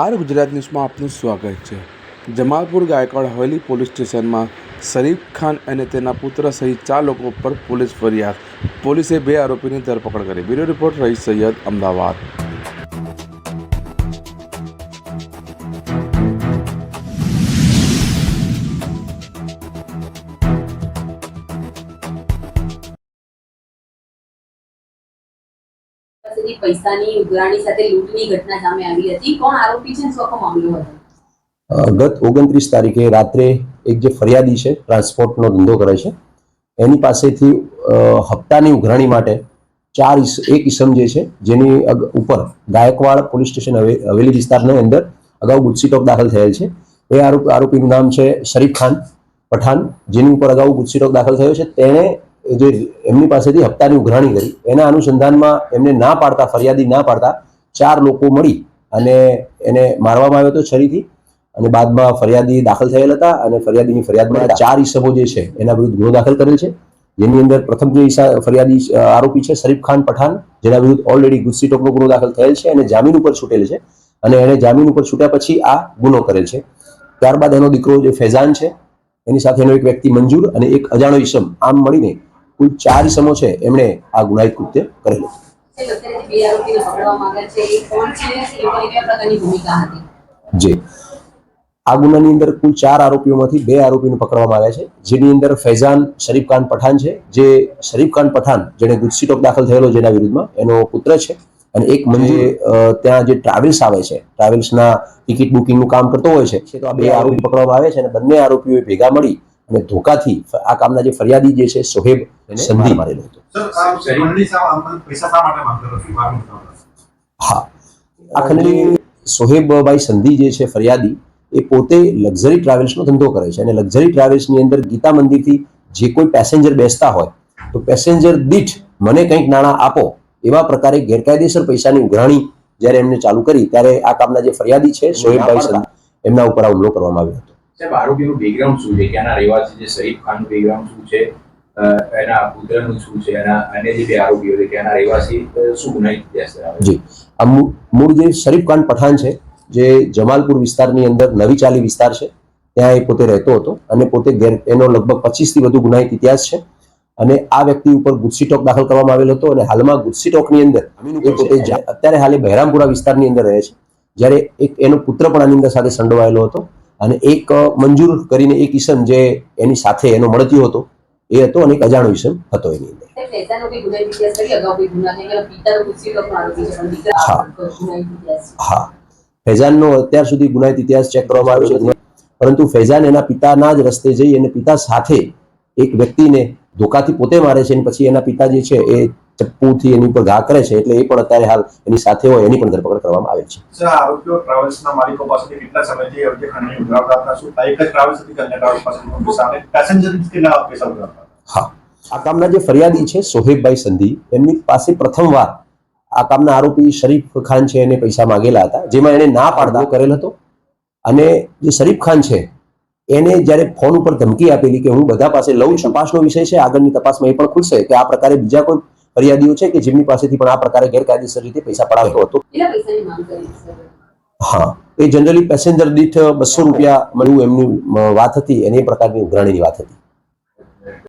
R Gujarat ન્યૂઝમાં આપનું સ્વાગત છે. જમાલપુર ગાયકવાડ હવેલી પોલીસ સ્ટેશનમાં શરીફ ખાન અને તેના પુત્ર સહિત ચાર લોકો પર પોલીસ ફરિયાદ. પોલીસે બે આરોપીની ધરપકડ કરી. બ્યુરો રિપોર્ટ રહીશ સૈયદ અમદાવાદ. પાસેથી પૈસાની ઉઘરાણી સાથે લૂંટની ઘટના સામે આવી હતી. કોણ આરોપી છે શું મામલો હતો? ગત ઓગણત્રીસ તારીખે રાત્રે એક જે ફરિયાદી છે, ટ્રાન્સપોર્ટનો ધંધો કરે છે, એની પાસેથી હપ્તાની ઉઘરાણી માટે ચાર એક ઈસમ જે છે, જેની ઉપર ગાયકવાડ પોલીસ સ્ટેશન હવે- હવેલી વિસ્તારની અંદર અગાઉ ગુજસીટોક દાખલ થયેલ છે. એ આરોપ, આરોપીનું નામ છે શરીફ ખાન પઠાણ, જેની ઉપર અગાઉ ગુજસીટોક દાખલ થયો છે. તેણે જે એમની પાસેથી હપ્તાની ઉઘરાણી કરી એના અનુસંધાનમાં એમને ના પાડતા ફરિયાદી ના પાડતા ચાર લોકો મળી અને એને મારવામાં આવ્યો હતો છરીથી અને બાદમાં ફરિયાદી દાખલ થયેલ હતા અને ફરિયાદીની ફરિયાદમાં ચાર ઈસમો જે છે એના વિરુદ્ધ ગુનો દાખલ કરેલ છે જેની અંદર પ્રથમ જે ઈસા ફરિયાદી આરોપી છે શરીફ ખાન પઠાણ જેના વિરુદ્ધ ઓલરેડી ગુસ્સી ટોકનો ગુનો દાખલ થયેલ છે અને જામીન ઉપર છૂટેલ છે અને એણે જામીન ઉપર છૂટ્યા પછી આ ગુનો કરેલ છે. ત્યારબાદ એનો દીકરો જે ફેઝાન છે એની સાથેનો એક વ્યક્તિ મંજૂર અને એક અજાણો ઈસમ આમ મળીને કુલ ચાર ઇસમો છે એમણે આ ગુનાહિત કૃત્ય કરેલું. જે બે આરોપીને પકડવામાં આવ્યા છે એ કોણ છે એ લોકોની કયા પ્રકારની ભૂમિકા હતી? જે. આ ગુનાની અંદર કુલ ચાર આરોપીઓમાંથી બે આરોપીને પકડવામાં આવ્યા છે જેની અંદર ફૈઝાન શરીફ ખાન પઠાણ છે જે શરીફ ખાન પઠાણ જેને ગુજસીટોક દાખલ થયેલો જેના વિરુદ્ધમાં એનો પુત્ર છે અને એક મંજે ત્યાં જે ટ્રાવેલ્સ આવે છે ટ્રાવેલ્સના ટિકિટ બુકિંગનું કામ કરતો હોય છે તો આ બે આરોપી. પકડવામાં આવે છે અને બંને આરોપીઓએ ભેગા મળી અને ધોકાથી આ કામના જે ફરિયાદી જે છે સોહેબ સંધી મારેલો હતો? હા. આ ખંડણી સોહેબભાઈ સંધી જે છે ફરિયાદી એ પોતે લક્ઝરી ટ્રાવેલ્સનો ધંધો કરે છે. અને લક્ઝરી ટ્રાવેલ્સની અંદર ગીતા મંદિરથી જે કોઈ પેસેન્જર બેસતા હોય તો પેસેન્જર દીઠ મને કંઈક નાણાં આપો એવા પ્રકારે ગેરકાયદેસર પૈસાની ઉઘરાણી જ્યારે એમને ચાલુ કરી ત્યારે આ કામના જે ફરિયાદી છે સોહેબભાઈ સંધી એમના ઉપર આ હુમલો કરવામાં આવ્યો હતો. સાહેબ આરોપીનું બેકગ્રાઉન્ડ શું છે? ક્યાંના રહેવાસી છે શરીફ ખાનનું બેકગ્રાઉન્ડ શું છે? એના પુત્રનું શું છે? એના અન્ય જે બે આરોપીઓ છે ત્યાંના રહેવાસી શું ગુનાહિત ઇતિહાસ ધરાવે છે? જી. મૂળ જે શરીફ ખાન પઠાણ છે જે જમાલપુર વિસ્તારની અંદર નવી ચાલી વિસ્તાર છે ત્યાં એ પોતે રહેતો હતો અને પોતે ગેર એનો લગભગ પચીસથી વધુ ગુનાહિત ઇતિહાસ છે. અને આ વ્યક્તિ ઉપર ગુસ્સીટોક દાખલ કરવામાં આવેલો હતો અને હાલમાં ગુસ્સીટોકની અંદર એ પોતે અત્યારે હાલે બહેરામપુરા વિસ્તારની અંદર રહે છે. જ્યારે એક એનો પુત્ર પણ આની અંદર સાથે સંડોવાયેલો હતો. અને એક મંજૂર કરીને એક ઈસમ જે એની સાથે એનો મળતીયો હતો એ હતો અને એક અજાણો ઈસમ હતો એની અંદર. હા. હા. ફૈઝાનનો અત્યાર સુધી ગુનાહિત ઇતિહાસ ચેક કરવામાં આવ્યો છે પરંતુ ફૈઝાન એના પિતાના જ રસ્તે જઈ અને પિતા સાથે એક વ્યક્તિને ધોકાથી પોતે મારે છે અને પછી એના પિતા જે છે એ ચપ્પુથી એની ઉપર ઘા કરે છે એટલે એ પણ અત્યારે હાલ એની સાથે હોય એની પણ ધરપકડ કરવામાં આવે છે. સર આ આરોપીઓ ટ્રાવેલ્સના માલિકો પાસેથી કેટલા સમયથી આવી રીતે ખંડણી ઉઘરાવતા હતા એક જ ટ્રાવેલ્સ હતી અન્ય ટ્રાવેલ્સ પાસેથી પણ પેસેન્જર કેટલા પૈસા ઉઘરાવતા હા. આ કામના જે ફરિયાદી છે સોહેબભાઈ સંધી એમની પાસે પ્રથમવાર આ કામના આરોપી શરીફ ખાન છે એને પૈસા માંગેલા હતા જેમાં એને ના પાડતા કરેલ હતો. અને જે શરીફ ખાન છે એને જ્યારે ફોન ઉપર ધમકી આપેલી કે હું બધા પાસે લઉં છું તપાસનો વિષય છે આગળની તપાસમાં એ પણ ખુલશે કે આ પ્રકારે બીજા કોઈ ફરિયાદીઓ છે કે જેમની પાસેથી પણ આ પ્રકારે ગેરકાયદેસર રીતે પૈસા પડાવ્યો હતો? હા એ જનરલી પેસેન્જર દીઠ બસો રૂપિયા મળ્યું એમની વાત હતી એની પ્રકારની ઉઘરાણીની વાત હતી